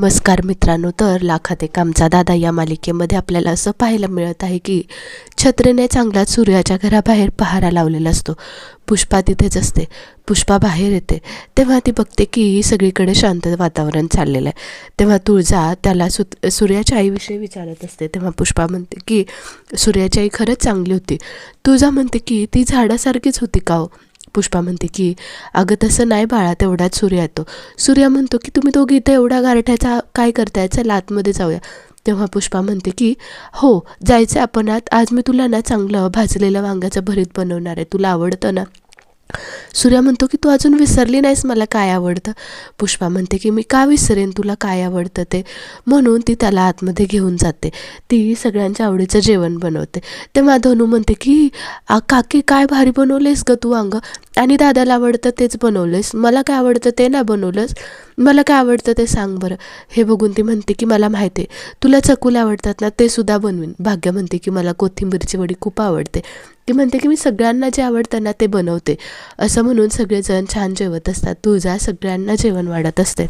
नमस्कार मित्रांनो तर लाखात एक आमचा दादा या मालिकेमध्ये आपल्याला असं पाहायला मिळत आहे की छत्रीने चांगलाच सूर्याच्या घराबाहेर पहारा लावलेला असतो. पुष्पा तिथेच असते. पुष्पा बाहेर येते. तेव्हा ती बघते की सगळीकडे शांत वातावरण चाललेलं आहे. तेव्हा तुळजा त्याला सु सूर्याच्या आईविषयी विचारत असते. तेव्हा पुष्पा म्हणते की सूर्याची आई खरंच चांगली होती. तुळजा म्हणते की ती झाडासारखीच होती का हो? पुष्पा म्हणते की अगं तसं नाही बाळा तेवढाच सूर्या येतो. सूर्या म्हणतो की तुम्ही दोघी इथं एवढा गारठ्याचा काय करताय? चला आतमध्ये जाऊया. तेव्हा पुष्पा म्हणते की हो जायचं आपण आत आज मी तुला ना चांगलं भाजलेलं वांग्याचं भरीत बनवणार आहे. तुला आवडतं ना? सूर्या म्हणतो की तू अजून विसरली नाहीस मला काय आवडतं. पुष्पा म्हणते की मी का विसरेन तुला काय आवडतं ते? म्हणून ती त्याला आतमध्ये घेऊन जाते. ती सगळ्यांच्या आवडीचं जेवण बनवते. तेव्हा धनू म्हणते की काकी काय भारी बनवलेस ग तू अंग. आणि दादाला आवडतं तेच बनवलंस. मला काय आवडतं ते नाही बनवलंस. मला काय आवडतं ते सांग बरं. हे बघून ती म्हणते की मला माहिती आहे. तुला चकूल आवडतात ना ते सुद्धा बनवीन. भाग्य म्हणते की मला कोथिंबीरची वडी खूप आवडते. ती म्हणते की मी सगळ्यांना जे आवडतं ना ते बनवते. असं म्हणून सगळेजण छान जेवत असतात. तुझा सगळ्यांना जेवण वाढत असते.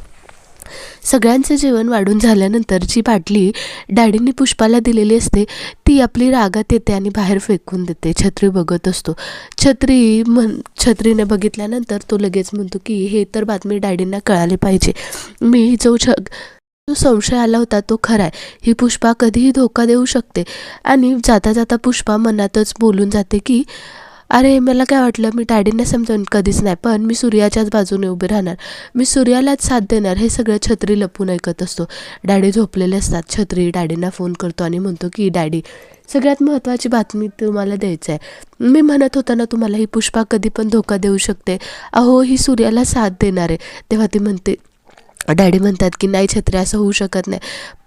सगळ्यांचं जेवण वाढून झाल्यानंतर जी बाटली डॅडींनी पुष्पाला दिलेली असते ती आपली रागात येते आणि बाहेर फेकून देते. छत्री बघत असतो. छत्री म्हण छत्रीने बघितल्यानंतर तो लगेच म्हणतो की हे तर बातमी डॅडींना कळाली पाहिजे. मी जो छ जो संशय आला होता तो खरा आहे ही पुष्पा कधीही धोका देऊ शकते. आणि जाता जाता पुष्पा मनातच बोलून जाते की अरे मला काय वाटलं? मी डॅडींना समजावून कधीच नाही पण मी सूर्याच्याच बाजूने उभे राहणार. मी सूर्यालाच साथ देणार हे सगळं छत्री लपून ऐकत असतो. डॅडी झोपलेले असतात. छत्री डॅडींना फोन करतो आणि म्हणतो की डॅडी सगळ्यात महत्त्वाची बातमी तुम्हाला द्यायचं आहे मी म्हणत होता ना तुम्हाला ही पुष्पा कधी पण धोका देऊ शकते. अहो ही सूर्याला साथ देणार. आहे तेव्हा ती म्हणते डॅडी म्हणतात की नाही छत्री असं होऊ शकत नाही.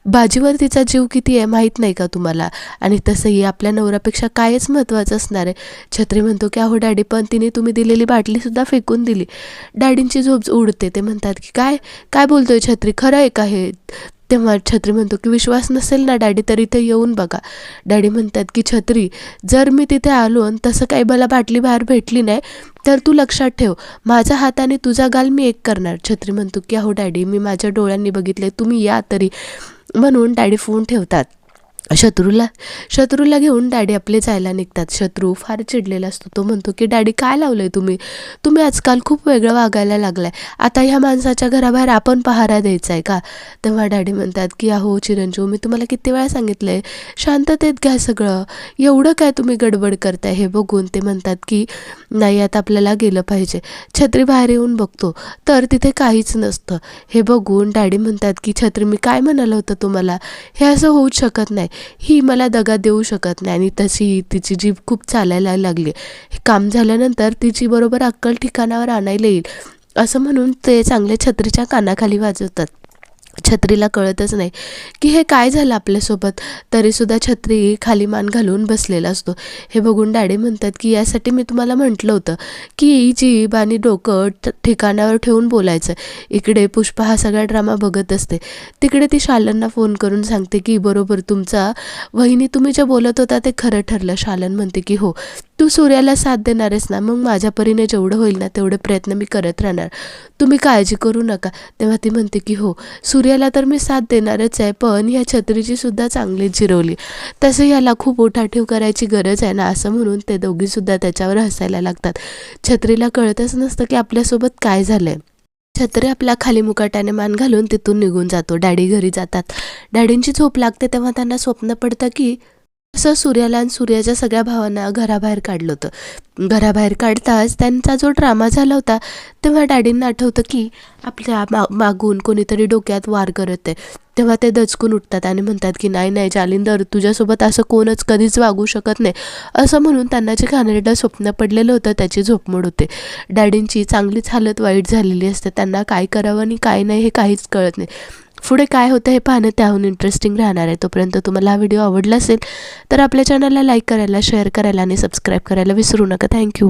बाजीवर तिचा जीव किती आहे माहीत नाही का तुम्हाला? आणि तसंही आपल्या नवऱ्यापेक्षा कायच महत्त्वाचं असणार आहे? छत्री म्हणतो की अहो डॅडी पण तिने तुम्ही दिलेली बाटलीसुद्धा फेकून दिली. डॅडींची झोप उडते. ते म्हणतात की काय? काय बोलतोय छत्री? खरं आहे का हे? तेव्हा छत्री म्हणतो की विश्वास नसेल ना डॅडी तर इथे येऊन बघा. डॅडी म्हणतात की छत्री जर मी तिथे आलो आणि तसं काही मला बाटली बाहेर भेटली नाही तर तू लक्षात ठेव माझा हात आणि तुझा गाल मी एक करणार. छत्री म्हणतो की अहो डॅडी मी माझ्या डोळ्यांनी बघितले तुम्ही या तरी. म्हणून डॅडी फोन ठेवतात. शत्रूला शत्रूला घेऊन डॅडी आपले जायला निघतात. शत्रू फार चिडलेला असतो. तो म्हणतो की डॅडी काय लावलंय तुम्ही? तुम्ही आजकाल खूप वेगळं वागायला लागलाय. आता ह्या माणसाच्या घराबाहेर आपण पहारा द्यायचा आहे का? तेव्हा डॅडी म्हणतात की अहो चिरंजीव मी तुम्हाला किती वेळा सांगितलंय. शांततेत घ्या सगळं. एवढं काय तुम्ही गडबड करताय? हे बघून ते म्हणतात की नाही आता आपल्याला गेलं पाहिजे. छत्री बाहेर येऊन बघतो. तर तिथे काहीच नसतं. हे बघून डॅडी म्हणतात की छत्री मी काय म्हणालं होतं तुम्हाला? हे असं होऊच शकत नाही. ही मला दगा देऊ शकत नाही. आणि तशी तिची जीभ खूप चालायला लागली. हे काम झाल्यानंतर तिची बरोबर अक्कल ठिकाणावर आणायला येईल. असं म्हणून ते चांगले छत्रीच्या कानाखाली वाजवतात. छत्रीला कळतच नाही की हे काय झालं आपल्यासोबत. तरीसुद्धा छत्री खाली मान घालून बसलेला असतो. हे बघून डॅडी म्हणतात की यासाठी मी तुम्हाला म्हटलं होतं की जीभ आणि डोकं ठ- ठिकाणावर ठेवून बोलायचं इकडे पुष्पा हा सगळा ड्रामा बघत असते. तिकडे ती शालनना फोन करून सांगते की बरोबर तुमचा वहिनी तुम्ही जे बोलत होता ते खरं ठरलं. शालन म्हणते की हो. तू सूर्याला साथ देणार आहेस ना मग माझ्या परीने जेवढं होईल ना तेवढे प्रयत्न मी करत राहणार. तुम्ही काळजी करू नका. तेव्हा ती म्हणते की हो सूर्याला तर मी साथ देणारच आहे पण ह्या छत्रीची सुद्धा चांगलीच जिरवली. तसं ह्याला खूप उठाठीव करायची गरज आहे ना असं म्हणून ते दोघीसुद्धा त्याच्यावर हसायला लागतात. छत्रीला कळतच नसतं की आपल्यासोबत काय झालं आहे छत्री आपल्या खाली मुकाट्याने मान घालून तिथून निघून जातो. डॅडी घरी जातात. डॅडींची झोप लागते तेव्हा त्यांना स्वप्न पडतं की असं सूर्याला आणि सूर्याच्या सगळ्या भावांना घराबाहेर काढलं होतं. घराबाहेर काढताच त्यांचा जो ड्रामा झाला होता तेव्हा डॅडींना आठवतं की आपल्या मा मागून कोणीतरी डोक्यात वार करत आहे. तेव्हा ते दचकून उठतात आणि म्हणतात की नाही नाही जालिंदर तुझ्यासोबत असं कोणच कधीच वागू शकत नाही. असं म्हणून त्यांना जे घाणेरडं स्वप्न पडलेलं होतं त्याची झोपमोड होते. डॅडींची चांगलीच हालत वाईट झालेली असते. त्यांना काय करावं आणि काय नाही हे काहीच कळत नाही. पुढे काय होतं हे पाहणं त्याहून इंटरेस्टिंग राहणार आहे. तोपर्यंत तुम्हाला हा व्हिडिओ आवडला असेल तर आपल्या चॅनलला लाईक करायला शेअर करायला आणि सबस्क्राईब करायला विसरू नका. थँक्यू